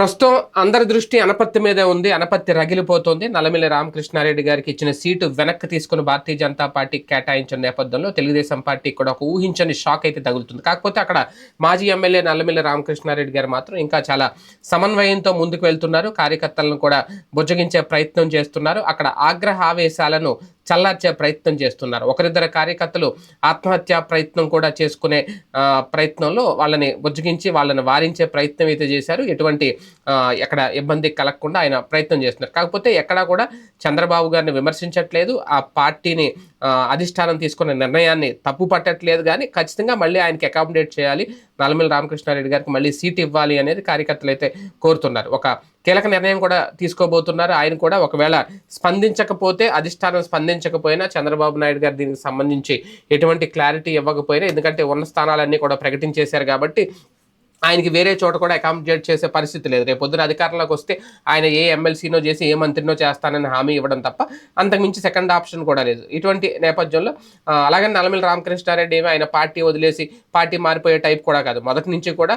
ప్రస్తుతం అందరి దృష్టి అనపత్తి మీదే ఉంది. అనపత్తి రగిలిపోతుంది. నల్లమిల్లి రామకృష్ణారెడ్డి గారికి ఇచ్చిన సీటు వెనక్కి తీసుకుని భారతీయ జనతా పార్టీ కేటాయించిన నేపథ్యంలో తెలుగుదేశం పార్టీ కూడా ఒక ఊహించని షాక్ అయితే తగులుతుంది. కాకపోతే అక్కడ మాజీ ఎమ్మెల్యే నల్లమిల్లి రామకృష్ణారెడ్డి గారు మాత్రం ఇంకా చాలా సమన్వయంతో ముందుకు వెళ్తున్నారు. కార్యకర్తలను కూడా బుజ్జగించే ప్రయత్నం చేస్తున్నారు. అక్కడ ఆగ్రహ ఆవేశాలను చల్లార్చే ప్రయత్నం చేస్తున్నారు. ఒకరిద్దరు కార్యకర్తలు ఆత్మహత్య ప్రయత్నం కూడా చేసుకునే ప్రయత్నంలో వాళ్ళని బుజ్జగించి వాళ్ళని వారించే ప్రయత్నం అయితే చేశారు. ఎటువంటి ఎక్కడ ఇబ్బంది కలగకుండా ఆయన ప్రయత్నం చేస్తున్నారు. కాకపోతే ఎక్కడా కూడా చంద్రబాబు గారిని విమర్శించట్లేదు. ఆ పార్టీని అధిష్టానం తీసుకున్న నిర్ణయాన్ని తప్పు పట్టట్లేదు కానీ ఖచ్చితంగా మళ్ళీ ఆయనకి అకామిడేట్ చేయాలి. నల్లమిల్లి రామకృష్ణారెడ్డి గారికి మళ్ళీ సీట్ ఇవ్వాలి అనేది కార్యకర్తలు అయితే కోరుతున్నారు. ఒక కీలక నిర్ణయం కూడా తీసుకోబోతున్నారు. ఆయన కూడా ఒకవేళ స్పందించకపోతే అధిష్టానం స్పందించకపోయినా చంద్రబాబు నాయుడు గారు దీనికి సంబంధించి ఎటువంటి క్లారిటీ ఇవ్వకపోయినా ఎందుకంటే ఉన్న స్థానాలన్నీ కూడా ప్రకటించేశారు కాబట్టి ఆయనకి వేరే చోట కూడా అకామిడేట్ చేసే పరిస్థితి లేదు. రేపు పొద్దున అధికారంలోకి వస్తే ఆయన ఏ ఎమ్మెల్సీనో చేసి ఏ మంత్రినో చేస్తానని హామీ ఇవ్వడం తప్ప అంతకుమించి సెకండ్ ఆప్షన్ కూడా లేదు. ఇటువంటి నేపథ్యంలో అలాగే నలమిల రామకృష్ణారెడ్డి ఏమో ఆయన పార్టీ వదిలేసి పార్టీ మారిపోయే టైప్ కూడా కాదు. మొదటి నుంచి కూడా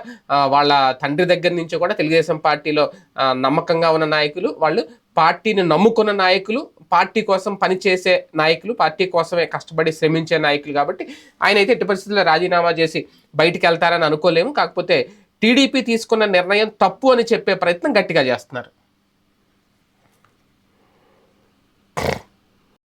వాళ్ళ తండ్రి దగ్గర నుంచి కూడా తెలుగుదేశం పార్టీలో నమ్మకంగా ఉన్న నాయకులు వాళ్ళు పార్టీని నమ్ముకున్న నాయకులు పార్టీ కోసం పనిచేసే నాయకులు పార్టీ కోసమే కష్టపడి శ్రమించే నాయకులు కాబట్టి ఆయన అయితే ఎట్టి పరిస్థితుల్లో రాజీనామా చేసి బయటికి వెళ్తారని అనుకోలేము. కాకపోతే టీడీపీ తీసుకున్న నిర్ణయం తప్పు అని చెప్పే ప్రయత్నం గట్టిగా చేస్తున్నారు.